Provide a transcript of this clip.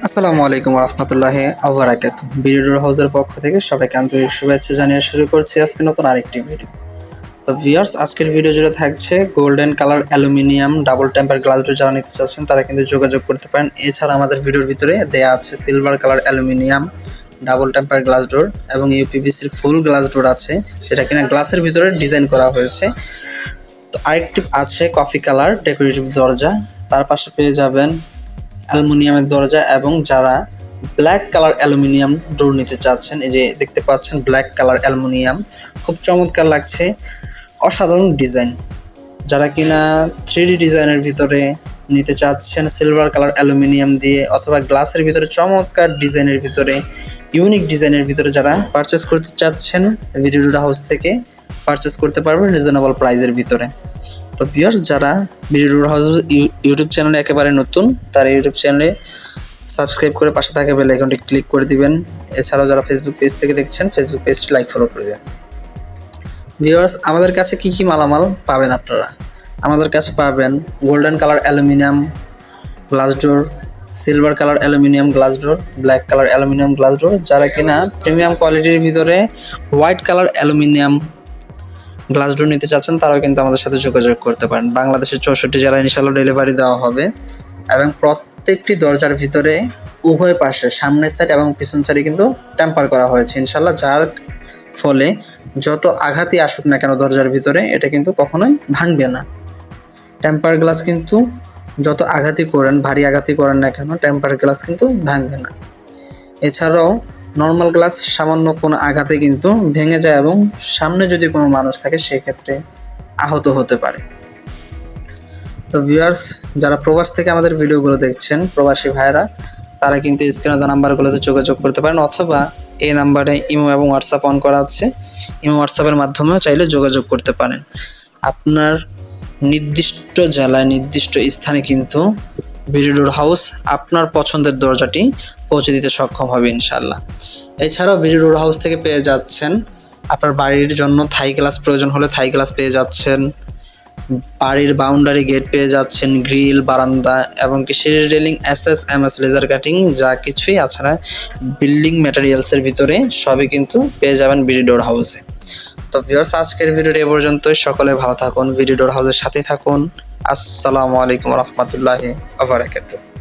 আসসালামু আলাইকুম রহমতুল্লাহ আবরাকাত বিডিডোর হাউসের পক্ষ থেকে সবাইকে আন্তরিক শুভেচ্ছা জানিয়ে শুরু করছি আজকে নতুন আরেকটি ভিডিও তো ভিউয়ার্স আজকের ভিডিও জুড়ে থাকছে golden colour aluminium double temper glass door যারা নিতে চাচ্ছেন, তারা কিন্তু যোগাযোগ করতে পারেন। এছাড়া আমাদের ভিডিওর ভিতরে দেয়া আছে silver colour aluminium double temper glass door এবং ইউপিভিসির ফুল গ্লাস ডোর আছে। যেটা কিনা গ্লাসের ভিতরে ডিজাইন করা হয়েছে। তো আরেকটি আছে কফি কালার ডেকোরেটিভ দরজা। তার পাশে পেয়ে যাবেন অ্যালুমিনিয়ামের দরজা এবং যারা ব্ল্যাক কালার অ্যালুমিনিয়াম ডোর নিতে চাচ্ছেন, এই যে দেখতে পাচ্ছেন ব্ল্যাক কালার অ্যালুমিনিয়াম, খুব চমৎকার লাগছে। অসাধারণ ডিজাইন যারা কিনা থ্রি ডিজাইনের ভিতরে নিতে চাচ্ছেন সিলভার কালার অ্যালুমিনিয়াম দিয়ে অথবা গ্লাসের ভিতরে চমৎকার ডিজাইনের ভিতরে ইউনিক ডিজাইনের ভিতরে যারা পারচেস করতে চাচ্ছেন ভিডিও হাউস থেকে পারচেস করতে পারবেন রিজনেবল প্রাইসের ভিতরে। তো ভিউয়ার্স যারা ভিডিও হাউস ইউটিউব চ্যানেলে একেবারে নতুন, তার ইউটিউব চ্যানেলে সাবস্ক্রাইব করে পাশে থাকা বেল আইকনটি ক্লিক করে দিবেন। এছাড়াও যারা ফেসবুক পেজ থেকে দেখছেন ফেসবুক পেজটি লাইক ফলো করে দেবেন। ভিউয়ার্স আমাদের কাছে কি কি মালামাল পাবেন আপনারা? আমাদের কাছে পাবেন golden colour aluminium glass door silver colour aluminium glass door black colour aluminium glass door যারা কিনা প্রিমিয়াম কোয়ালিটির ভিতরে white colour aluminium glass door নিতে চাচ্ছেন, তারাও কিন্তু আমাদের সাথে যোগাযোগ করতে পারেন। বাংলাদেশের চৌষট্টি জেলায় ইনশাল্লাহ ডেলিভারি দেওয়া হবে এবং প্রত্যেকটি দরজার ভিতরে উভয় পাশে, সামনের সাইড এবং পিছন সাইডে কিন্তু টেম্পার করা হয়েছে। ইনশাল্লাহ যার ফলে যত আঘাতই আসুক না কেন দরজার ভিতরে, এটা কিন্তু কখনোই ভাঙবে না। টেম্পার গ্লাস কিন্তু যত আঘাতই করেন, ভারী আঘাতই করেন না কেন টেম্পার গ্লাস কিন্তু ভাঙবে না। এছাড়াও নর্মাল গ্লাস সামান্য কোনো আঘাতে কিন্তু ভেঙে যায় এবং সামনে যদি কোনো মানুষ থাকে, সেক্ষেত্রে আহত হতে পারে। তো ভিউয়ার্স যারা প্রবাস থেকে আমাদের ভিডিওগুলো দেখছেন, প্রবাসী ভাইরা তারা কিন্তু স্ক্রিনে দেওয়া নাম্বারগুলোতে যোগাযোগ করতে পারেন অথবা এই নাম্বারে ইমো এবং হোয়াটসঅ্যাপ অন করা আছে। ইমো হোয়াটসঅ্যাপের মাধ্যমেও চাইলে যোগাযোগ করতে পারেন। আপনার নির্দিষ্ট জেলায়, নির্দিষ্ট স্থানে কিন্তু ভিডিওর হাউস আপনার পছন্দের দরজাটি পৌঁছে দিতে সক্ষম হবে ইনশাল্লাহ এছাড়াও ভিডিওর হাউস থেকে পেয়ে যাচ্ছেন আপনার বাড়ির জন্য থাই গ্লাস প্রয়োজন হলে থাই গ্লাস পেয়ে যাচ্ছেন, বাড়ির বাউন্ডারি গেট পেয়ে যাচ্ছেন গ্রিল বারান্দা এবং কি সিঁড়ি railing S S M S laser cutting যা কিছুই আছে না বিল্ডিং ম্যাটেরিয়ালসের ভিতরে সবই কিন্তু পেয়ে যাবেন বিডি ডোর হাউসে। তো ভিউয়ার্স আজকের ভিডিওটি এ পর্যন্তই। সকলে ভালো থাকুন ভিডিও ডোর হাউসের সাথে থাকুন। আসসালামু আলাইকুম রহমতুল্লাহি আবরাকাতুহ